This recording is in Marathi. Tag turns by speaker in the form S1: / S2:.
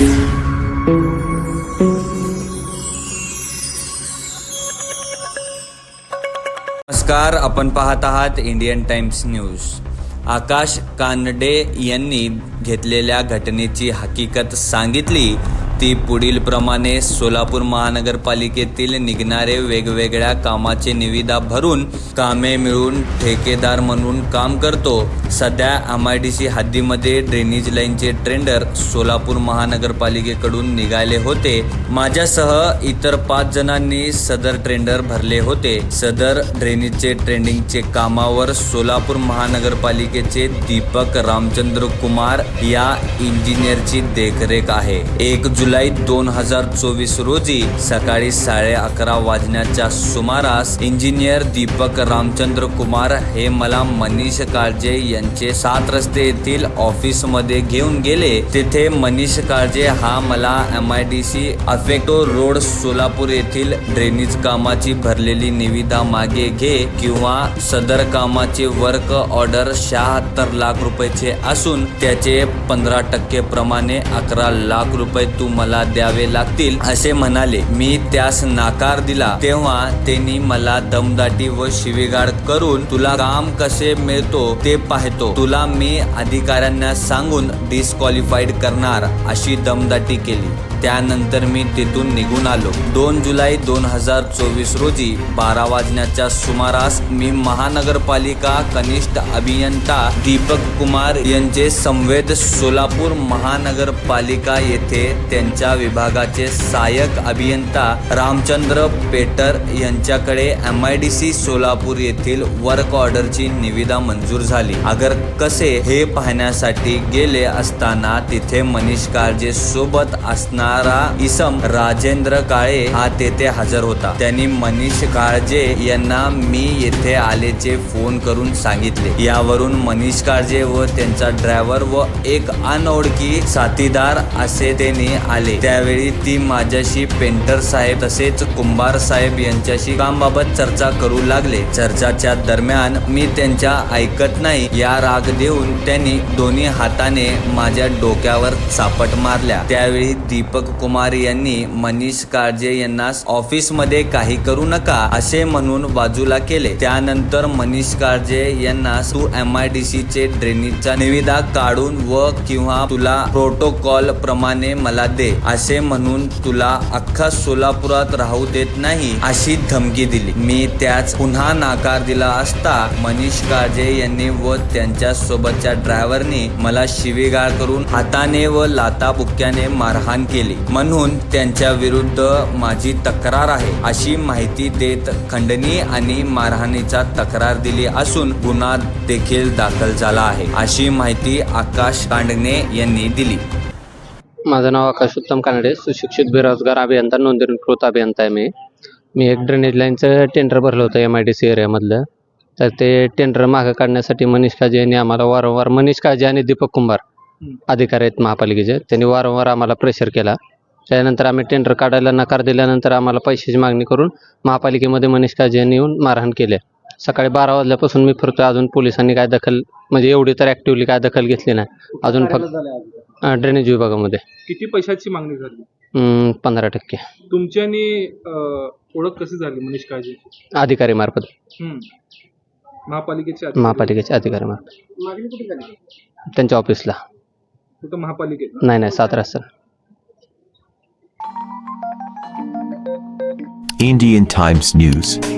S1: नमस्कार आपण पाहत आहात Indian Times News. Akash Kanade यांनी घेतलेल्या घटनेची हकीकत सांगितली ती पुढीलप्रमाणे सोलापूर महानगरपालिकेतील निघणारे वेगवेगळ्या कामाचे निविदा भरून कामे मिळून ठेकेदार म्हणून काम करतो. सध्या एम आय डी सी हद्दीमध्ये ड्रेनेज लाईनचे टेंडर सोलापूर महानगरपालिकेकडून निघाले होते. माझ्यासह इतर पाच जणांनी सदर टेंडर भरले होते. सदर ड्रेनेजचे ट्रेंडिंगचे कामावर सोलापूर महानगरपालिकेचे दीपक रामचंद्र कुमार या इंजिनियरची देखरेख आहे. एक जुलै जुलै दोन हजार चोवीस रोजी सकाळी साडे अकरा वाजण्याच्या सुमारास इंजिनियर दीपक रामचंद्र कुमार हे मला मनीष काळजे यांचे सात रस्ते येथील ऑफिसमध्ये घेऊन गेले. तेथे मनीष काळजे हा मला एम आय डी सी अफेक्टो रोड सोलापूर येथील ड्रेनेज कामाची भरलेली निविदा मागे घे किंवा सदर कामाचे वर्क ऑर्डर शहात्तर लाख रुपयाचे असून त्याचे पंधरा टक्के प्रमाणे अकरा लाख रुपये तू मला द्यावे लागतील असे म्हणाले. मी त्यास नाकार दिला. तेव्हा त्यांनी मला दमदाटी व शिवीगाळ करून तुला काम कसे मिळतो ते पाहतो. तुला मी अधिकाऱ्यांना सांगून डिस्क्वालिफाईड करणार अशी दमदाटी केली. त्यानंतर मी तिथून निघून आलो. दोन जुलै दोन हजार चोवीस रोजी बारा वाजण्याच्या सुमारास मी महानगरपालिका कनिष्ठ अभियंता दीपक कुमार यांचे संवेद सोलापूर महानगरपालिका येथे यांच्या विभागाचे सहाय्यक अभियंता रामचंद्र पेटर यांच्याकडे M I D C Solapur येथील वर्क ऑर्डरची निविदा मंजूर झाली. अगर कसे हे पाहण्यासाठी गेले असताना तिथे मनीष काळजे सोबत असणारा इसम राजेंद्र काळे हा तेथे हजर होता. त्यांनी मनीष काळजे यांना मी येथे आल्याचे फोन करून सांगितले. यावरून मनीष काळजे व त्यांचा ड्रायव्हर व एक अनोळखी साथीदार असे त्यांनी आले. त्यावेळी ती माझ्याशी पेंटर साहेब तसेच कुंभार साहेब यांच्याशी कामबाबत चर्चा करू लागले. चर्चाच्या दरम्यान मी त्यांच्या ऐकत नाही या राग देऊन त्यांनी दोन्ही हाताने माझ्या डोक्यावर चापट मारल्या. त्यावेळी दीपक कुमार यांनी मनीष काळजे यांना ऑफिसमध्ये काही करू नका असे म्हणून बाजूला केले. त्यानंतर मनीष काळजे यांना तू एम आय डी सी चे ड्रेनेजचा निविदा काढून व किंवा तुला प्रोटोकॉल प्रमाणे मला दे. असे म्हणून तुला अख्खा सोलापुरात राहू देत नाही अशी धमकी दिली. मी त्याच पुन्हा नाकार दिला असता मनीष काळजे यांनी व त्यांच्या सोबतच्या ड्रायव्हरनी मला शिवीगाळ करून हाताने व लाता बुक्क्याने मारहाण केली. म्हणून त्यांच्या विरुद्ध माझी तक्रार आहे अशी माहिती देत खंडणी आणि मारहाणीचा तक्रार दिली असून गुन्हा देखील दाखल झाला आहे अशी माहिती आकाश कांडणे यांनी दिली.
S2: माझं नाव आकाश उत्तम कानडे सुशिक्षित बेरोजगार अभियंता नोंदणीकृत अभियंता आहे मी. मी एक ड्रेनेज लाईनचं टेंडर भरलं होतं एम आय डी सी एरियामधलं तर ते टेंडर मागं काढण्यासाठी मनीष काळजे यांनी आम्हाला वारंवार मनीष काळजे आणि दीपक कुंभार अधिकारी आहेत महापालिकेचे. त्यांनी वारंवार आम्हाला प्रेशर केला. त्यानंतर आम्ही टेंडर काढायला नकार दिल्यानंतर आम्हाला पैशाची मागणी करून महापालिकेमध्ये मनीष काळजे यांनी येऊन मारहाण केले. सकाळी बारा वाजल्यापासून मी फिरतोय. अजून पोलिसांनी काय दखल म्हणजे एवढी तर ॲक्टिव्हली काय दखल घेतली नाही. अजून फक्त अं, ड्रेनेज विभागामध्ये.
S3: किती पैशाची मागणी झाली?
S2: हम्म, पंधरा टक्के.
S3: तुमची आणि अं, ओळख कशी झाली मनीष काळजी
S2: अधिकारी मार्फत.
S3: महापालिकेचे अधिकारी.
S2: महापालिकेचे अधिकारी मार्फत.
S3: मागणी कुठे झाली
S2: त्यांच्या ऑफिसला.
S3: कुठं महापालिकेत?
S2: नाही नाही सात रस्ता
S4: Indian Times News.